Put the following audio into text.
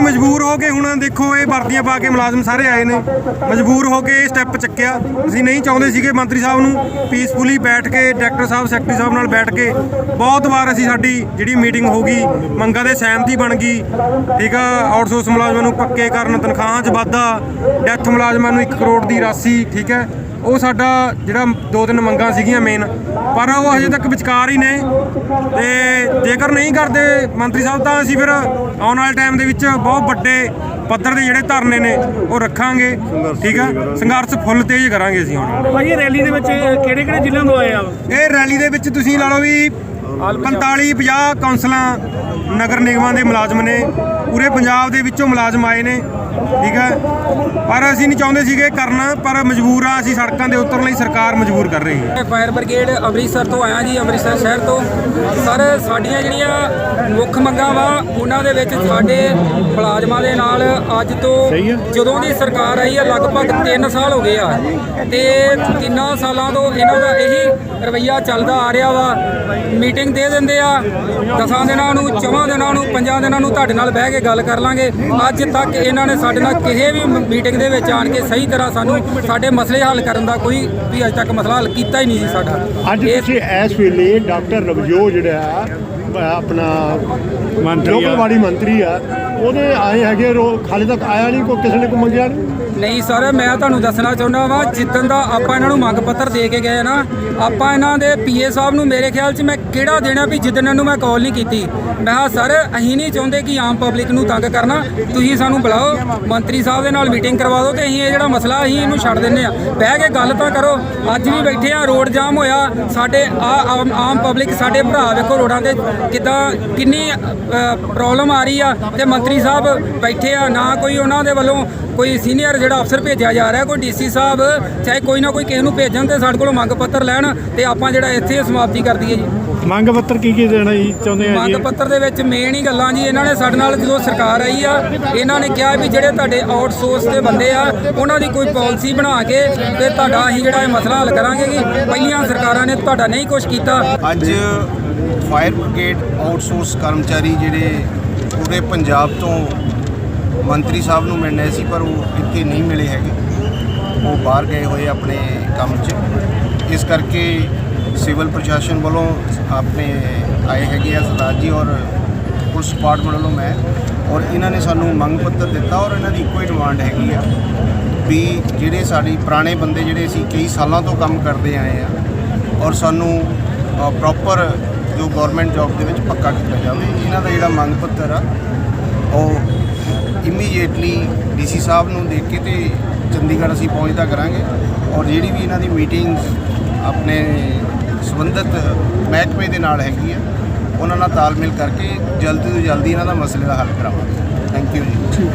ਅਸੀਂ ਮਜਬੂਰ ਹੋ ਕੇ ਹੁਣ ਦੇਖੋ ਇਹ ਵਰਦੀਆਂ ਪਾ ਕੇ ਮੁਲਾਜ਼ਮ ਸਾਰੇ ਆਏ ਨੇ। ਮਜਬੂਰ ਹੋ ਕੇ ਇਹ ਸਟੈਪ ਚੱਕਿਆ। ਅਸੀਂ ਨਹੀਂ ਚਾਹੁੰਦੇ ਸੀਗੇ ਮੰਤਰੀ ਸਾਹਿਬ ਨੂੰ ਪੀਸਫੁਲੀ ਬੈਠ ਕੇ ਡਾਇਰੈਕਟਰ ਸਾਹਿਬ, ਸੈਕਟਰੀ ਸਾਹਿਬ ਨਾਲ ਬੈਠ ਕੇ ਬਹੁਤ ਵਾਰ ਅਸੀਂ ਸਾਡੀ ਜਿਹੜੀ ਮੀਟਿੰਗ ਹੋ ਗਈ, ਮੰਗਾਂ ਦੇ ਸਹਿਮਤੀ ਬਣ ਗਈ। ਠੀਕ ਆ ਆਊਟਸੋਰਸ ਮੁਲਾਜ਼ਮਾਂ ਨੂੰ ਪੱਕੇ ਕਰਨ, ਤਨਖਾਹਾਂ 'ਚ ਵਾਧਾ ਡੈਥ ਮੁਲਾਜ਼ਮਾਂ ਨੂੰ 1 ਕਰੋੜ ਦੀ ਰਾਸ਼ੀ, ਠੀਕ ਹੈ। ਉਹ ਸਾਡਾ ਜਿਹੜਾ ਦੋ ਤਿੰਨ ਮੰਗਾਂ ਸੀਗੀਆਂ ਮੇਨ ਪਰ ਉਹ ਹਜੇ ਤੱਕ ਵਿਚਕਾਰ ਹੀ ਨੇ ਤੇ ਜੇਕਰ ਨਹੀਂ ਕਰਦੇ ਮੰਤਰੀ ਸਾਹਿਬ ਤਾਂ ਅਸੀਂ ਫਿਰ ਆਉਣ ਵਾਲੇ ਟਾਈਮ ਦੇ ਵਿੱਚ ਬਹੁਤ ਵੱਡੇ ਪੱਧਰ ਦੇ ਜਿਹੜੇ ਧਰਨੇ ਨੇ ਉਹ ਰੱਖਾਂਗੇ। ਠੀਕ ਆ? ਸੰਘਰਸ਼ ਫੁੱਲ ਤੇਜ਼ ਕਰਾਂਗੇ ਅਸੀਂ ਹੁਣ। ਭਾਈ ਇਹ ਰੈਲੀ ਦੇ ਵਿੱਚ ਕਿਹੜੇ ਕਿਹੜੇ ਜ਼ਿਲ੍ਹਿਆਂ ਤੋਂ ਆਏ ਆ? ਇਹ ਰੈਲੀ ਦੇ ਵਿੱਚ ਤੁਸੀਂ ਲਾ ਲਓ ਵੀ 45 50 ਕੌਂਸਲਾਂ ਨਗਰ ਨਿਗਮਾਂ ਦੇ ਮੁਲਾਜ਼ਮ ਨੇ। ਪੂਰੇ ਪੰਜਾਬ ਦੇ ਵਿੱਚੋਂ ਮੁਲਾਜ਼ਮ ਆਏ ਨੇ। ਠੀਕ ਹੈ? ਪਰ ਅਸੀਂ ਨਹੀਂ ਚਾਹੁੰਦੇ ਸੀਗੇ ਕਰਨਾ ਪਰ ਮਜਬੂਰ ਆ ਅਸੀਂ ਸੜਕਾਂ ਦੇ ਉਤਰਨ ਲਈ ਸਰਕਾਰ ਮਜਬੂਰ ਕਰ ਰਹੀ ਹੈ। ਮੈਂ ਫਾਇਰ ਬ੍ਰਿਗੇਡ ਅੰਮ੍ਰਿਤਸਰ ਤੋਂ ਆਇਆ ਜੀ ਅੰਮ੍ਰਿਤਸਰ ਸ਼ਹਿਰ ਤੋਂ। ਸਰ ਸਾਡੀਆਂ ਜਿਹੜੀਆਂ ਮੁੱਖ ਮੰਗਾਂ ਵਾ ਉਹਨਾਂ ਦੇ ਵਿੱਚ ਸਾਡੇ ਮੁਲਾਜ਼ਮਾਂ ਦੇ ਨਾਲ ਅੱਜ ਤੋਂ ਜਦੋਂ ਦੀ ਸਰਕਾਰ ਆਈ ਹੈ ਲਗਭਗ 3 ਸਾਲ ਹੋ ਗਏ ਆ। ਤੇ ਤਿੰਨਾਂ ਸਾਲਾਂ ਤੋਂ ਇਹਨਾਂ ਦਾ ਇਹੀ ਰਵਈਆ ਚੱਲਦਾ ਆ ਰਿਹਾ ਵਾ। ਮੀਟਿੰਗ ਦੇ ਦਿੰਦੇ ਆ ਦਸਾਂ ਦਿਨਾਂ ਨੂੰ ਚੌਵਾਂ ਦਿਨਾਂ ਨੂੰ ਪੰਜਾਂ ਦਿਨਾਂ ਨੂੰ ਤੁਹਾਡੇ ਨਾਲ ਬਹਿ ਕੇ ਗੱਲ ਕਰ ਲਾਂਗੇ। ਅੱਜ ਤੱਕ ਇਹਨਾਂ ਨੇ ਸਾਡੇ ਨਾਲ ਕਿਸੇ ਵੀ ਮੀਟਿੰਗ ਦੇ ਵਿੱਚ ਆਣ ਕੇ ਸਹੀ ਤਰ੍ਹਾਂ ਸਾਨੂੰ ਸਾਡੇ ਮਸਲੇ ਹੱਲ ਕਰਨ ਦਾ ਕੋਈ ਵੀ ਅੱਜ ਤੱਕ ਮਸਲਾ ਹੱਲ ਕੀਤਾ ਹੀ ਨਹੀਂ ਜੀ ਸਾਡਾ। ਅੱਜ ਤੁਸੀਂ ਇਸ ਵੇਲੇ ਡਾਕਟਰ ਰਵਜੋ ਜਿਹੜਾ ਆਪਣਾ ਮੰਤਰੀ ਲੋਕਲ ਬਾੜੀ ਮੰਤਰੀ ਆ ਉਹਦੇ ਆਏ ਹੈਗੇ ਰੋ ਹਾਲੇ ਤੱਕ ਆਇਆ ਨਹੀਂ ਕੋਈ ਕਿਸੇ ਨੇ ਕੋਈ ਮੰਗਿਆ ਨਹੀਂ? ਨਹੀਂ ਸਰ, ਮੈਂ ਤੁਹਾਨੂੰ ਦੱਸਣਾ ਚਾਹੁੰਦਾ ਵਾਂ, ਜਿੱਦਣ ਦਾ ਆਪਾਂ ਇਹਨਾਂ ਨੂੰ ਮੰਗ ਪੱਤਰ ਦੇ ਕੇ ਗਏ ਨਾ, ਆਪਾਂ ਇਹਨਾਂ ਦੇ ਪੀਏ ਸਾਹਿਬ ਨੂੰ ਮੇਰੇ ਖਿਆਲ 'ਚ ਮੈਂ ਕਿਹੜਾ ਦੇਣਾ ਵੀ ਜਿੱਦਣ ਇਹਨੂੰ ਮੈਂ ਕਾਲ ਨਹੀਂ ਕੀਤੀ। ਮੈਂ ਕਿਹਾ, ਸਰ, ਅਸੀਂ ਨਹੀਂ ਚਾਹੁੰਦੇ ਕਿ ਆਮ ਪਬਲਿਕ ਨੂੰ ਤੰਗ ਕਰਨਾ, ਤੁਸੀਂ ਸਾਨੂੰ ਬੁਲਾਓ, ਮੰਤਰੀ ਸਾਹਿਬ ਦੇ ਨਾਲ ਮੀਟਿੰਗ ਕਰਵਾ ਦਿਓ ਤੇ ਅਸੀਂ ਇਹ ਜਿਹੜਾ ਮਸਲਾ, ਅਸੀਂ ਇਹਨੂੰ ਛੱਡ ਦਿੰਨੇ ਆ ਬਹਿ ਕੇ ਗੱਲ ਤਾਂ ਕਰੋ, ਅੱਜ ਵੀ ਬੈਠੇ ਆ ਰੋਡ ਜਾਮ ਹੋਇਆ, ਸਾਡੇ ਆ- ਆਮ ਆਮ ਪਬਲਿਕ ਸਾਡੇ ਭਰਾ ਵੇਖੋ ਰੋਡਾਂ ਤੇ ਕਿਦਾਂ, ਕਿੰਨੀ ਪ੍ਰੋਬਲਮ ਆ ਰਹੀ ਆ ਤੇ ਮੰਤਰੀ ਸਾਹਿਬ ਬੈਠੇ ਆ, ਨਾ ਕੋਈ ਉਹਨਾਂ ਦੇ ਵੱਲੋਂ ਕੋਈ ਸੀਨੀਅਰ ਜਿਹੜਾ ਅਫਸਰ ਭੇਜਿਆ ਜਾ ਰਿਹਾ ਕੋਈ ਡੀਸੀ ਸਾਹਿਬ ਚਾਹੇ ਕੋਈ ਨਾ ਕੋਈ ਕਿਸੇ ਨੂੰ ਭੇਜਣ ਤੇ ਸਾਡੇ ਕੋਲੋਂ ਮੰਗ ਪੱਤਰ ਲੈਣ ਤੇ ਆਪਾਂ ਜਿਹੜਾ ਇੱਥੇ ਸਮਾਪਤੀ ਕਰ ਦਈਏ ਜੀ। ਮੰਗ ਪੱਤਰ ਕੀ ਕੀ ਦੇਣਾ ਜੀ ਚਾਹੁੰਦੇ ਮੰਗ ਪੱਤਰ ਦੇ ਵਿੱਚ ਮੇਨ ਹੀ ਗੱਲਾਂ ਜੀ ਇਹਨਾਂ ਨੇ ਸਾਡੇ ਨਾਲ ਜਦੋਂ ਸਰਕਾਰ ਆਈ ਆ ਇਹਨਾਂ ਨੇ ਕਿਹਾ ਵੀ ਜਿਹੜੇ ਤੁਹਾਡੇ ਆਊਟਸੋਰਸ ਦੇ ਬੰਦੇ ਆ ਉਹਨਾਂ ਦੀ ਕੋਈ ਪਾਲਿਸੀ ਬਣਾ ਕੇ ਤੇ ਤੁਹਾਡਾ ਅਸੀਂ ਜਿਹੜਾ ਇਹ ਮਸਲਾ ਹੱਲ ਕਰਾਂਗੇ ਕਿ ਪਹਿਲੀਆਂ ਸਰਕਾਰਾਂ ਨੇ ਤੁਹਾਡਾ ਨਹੀਂ ਕੁਝ ਕੀਤਾ। ਅੱਜ ਫਾਇਰ ਬ੍ਰਿਗੇਡ ਆਊਟਸੋਰਸ ਕਰਮਚਾਰੀ ਜਿਹੜੇ ਪੂਰੇ ਪੰਜਾਬ ਤੋਂ ਮੰਤਰੀ ਸਾਹਿਬ ਨੂੰ ਮਿਲਣੇ ਸੀ, ਪਰ ਉਹ ਇੱਥੇ ਨਹੀਂ ਮਿਲੇ ਹੈਗੇ। ਉਹ ਬਾਹਰ ਗਏ ਹੋਏ ਆਪਣੇ ਕੰਮ 'ਚ। ਇਸ ਕਰਕੇ ਸਿਵਲ ਪ੍ਰਸ਼ਾਸਨ ਵੱਲੋਂ ਆਪਣੇ ਆਏ ਹੈਗੇ ਆ ਸਰਦਾਰ ਜੀ ਔਰ ਪੁਲਿਸ ਡਿਪਾਰਟਮੈਂਟ ਵੱਲੋਂ ਮੈਂ ਔਰ ਇਹਨਾਂ ਨੇ ਸਾਨੂੰ ਮੰਗ ਪੱਤਰ ਦਿੱਤਾ ਔਰ ਇਹਨਾਂ ਦੀ ਇੱਕੋ ਹੀ ਡਿਮਾਂਡ ਹੈਗੀ ਆ ਵੀ ਜਿਹੜੇ ਸਾਡੀ ਪੁਰਾਣੇ ਬੰਦੇ ਜਿਹੜੇ ਅਸੀਂ ਕਈ ਸਾਲਾਂ ਤੋਂ ਕੰਮ ਕਰਦੇ ਆਏ ਆ ਔਰ ਸਾਨੂੰ ਪ੍ਰੋਪਰ ਜੋ ਗਵਰਨਮੈਂਟ ਜੌਬ ਦੇ ਵਿੱਚ ਪੱਕਾ ਕੀਤਾ ਜਾਵੇ, ਇਹਨਾਂ ਦਾ ਜਿਹੜਾ ਮੰਗ ਪੱਤਰ ਆ, ਉਹ ਇਮੀਡੀਏਟਲੀ ਡੀਸੀ ਸਾਹਿਬ ਨੂੰ ਦੇਖ ਕੇ ਤੇ ਚੰਡੀਗੜ੍ਹ ਅਸੀਂ ਪਹੁੰਚਦਾ ਕਰਾਂਗੇ। ਔਰ ਜਿਹੜੀ ਵੀ ਇਹਨਾਂ ਦੀ ਮੀਟਿੰਗਸ ਆਪਣੇ ਸੰਬੰਧਿਤ ਮਹਿਕਮੇ ਦੇ ਨਾਲ ਹੈਗੀ ਆ, ਉਹਨਾਂ ਨਾਲ ਤਾਲਮੇਲ ਕਰਕੇ ਜਲਦੀ ਤੋਂ ਜਲਦੀ ਇਹਨਾਂ ਦਾ ਮਸਲੇ ਦਾ ਹੱਲ ਕਰਾਵਾਂਗੇ। ਥੈਂਕ ਯੂ ਜੀ।